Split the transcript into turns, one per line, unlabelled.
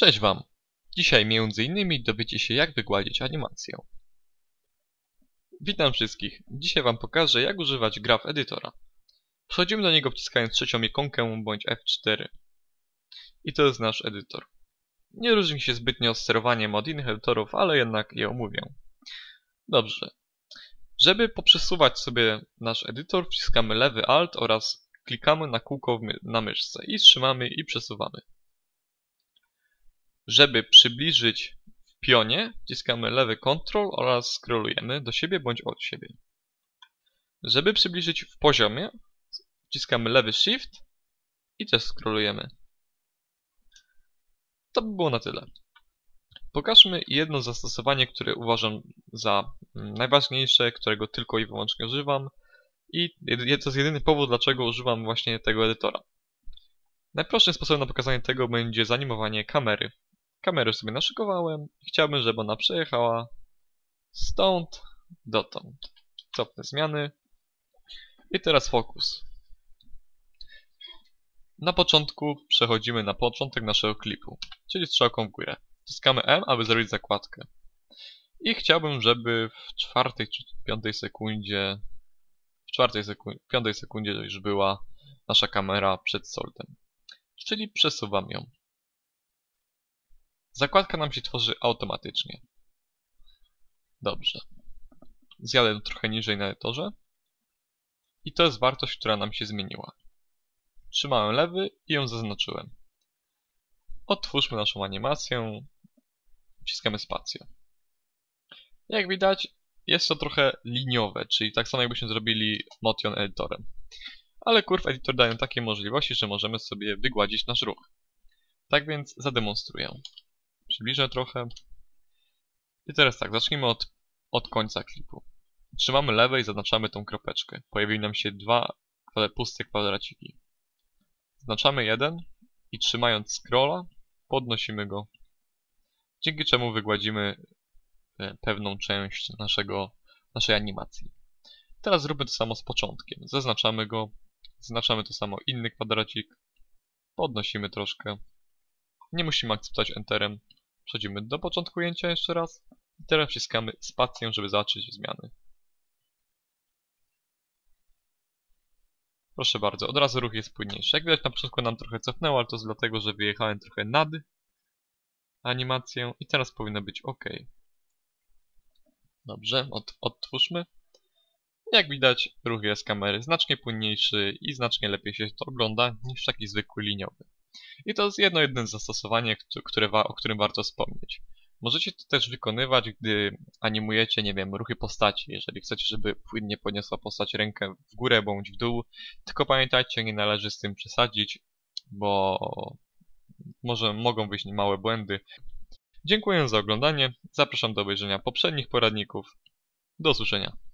Cześć Wam! Dzisiaj innymi dowiecie się jak wygładzić animację. Witam wszystkich. Dzisiaj Wam pokażę jak używać graph edytora. Wchodzimy do niego wciskając trzecią ikonkę bądź F4. I to jest nasz edytor. Nie różni się zbytnio sterowaniem od innych edytorów, ale jednak je omówię. Dobrze. Żeby poprzesuwać sobie nasz edytor, wciskamy lewy Alt oraz klikamy na kółko na myszce i trzymamy i przesuwamy. Żeby przybliżyć w pionie, wciskamy lewy Ctrl oraz scrollujemy do siebie bądź od siebie. Żeby przybliżyć w poziomie, wciskamy lewy Shift i też scrollujemy. To by było na tyle. Pokażmy jedno zastosowanie, które uważam za najważniejsze, którego tylko i wyłącznie używam i to jest jedyny powód, dlaczego używam właśnie tego edytora. Najprostszym sposobem na pokazanie tego będzie zanimowanie kamery. Kamerę sobie naszykowałem i chciałbym, żeby ona przejechała stąd dotąd. Cofnę zmiany. I teraz fokus. Na początku przechodzimy na początek naszego klipu, czyli strzałką w górę. Wciskamy M, aby zrobić zakładkę. I chciałbym, żeby w czwartej czy piątej sekundzie w czwartej sekundzie, piątej sekundzie już była nasza kamera przed soltem. Czyli przesuwam ją. Zakładka nam się tworzy automatycznie. Dobrze. Zjadę trochę niżej na edytorze. I to jest wartość, która nam się zmieniła. Trzymałem lewy i ją zaznaczyłem. Otwórzmy naszą animację. Wciskamy spację. Jak widać, jest to trochę liniowe, czyli tak samo jakbyśmy zrobili motion editorem. Ale Curve Editor dają takie możliwości, że możemy sobie wygładzić nasz ruch. Tak więc zademonstruję. Przybliżę trochę. I teraz tak, zacznijmy od, od końca klipu. Trzymamy lewe i zaznaczamy tą kropeczkę. Pojawiły nam się dwa puste kwadraciki. Zaznaczamy jeden i trzymając scrolla podnosimy go. Dzięki czemu wygładzimy e, pewną część naszego, naszej animacji. Teraz zróbmy to samo z początkiem. Zaznaczamy go, zaznaczamy to samo inny kwadracik, podnosimy troszkę. Nie musimy akceptować Enterem, Przechodzimy do początku ujęcia jeszcze raz. I teraz wciskamy spację, żeby zobaczyć zmiany. Proszę bardzo, od razu ruch jest płynniejszy. Jak widać na początku nam trochę cofnęło, ale to jest dlatego, że wyjechałem trochę nad animację i teraz powinno być ok. Dobrze, od, odtwórzmy. Jak widać, ruch jest kamery znacznie płynniejszy i znacznie lepiej się to ogląda niż taki zwykły liniowy. I to jest jedno jedyne zastosowanie, które, o którym warto wspomnieć. Możecie to też wykonywać, gdy animujecie, nie wiem, ruchy postaci. Jeżeli chcecie, żeby płynnie podniosła postać rękę w górę bądź w dół, tylko pamiętajcie, nie należy z tym przesadzić, bo może mogą wyjść małe błędy. Dziękuję za oglądanie, zapraszam do obejrzenia poprzednich poradników. Do usłyszenia.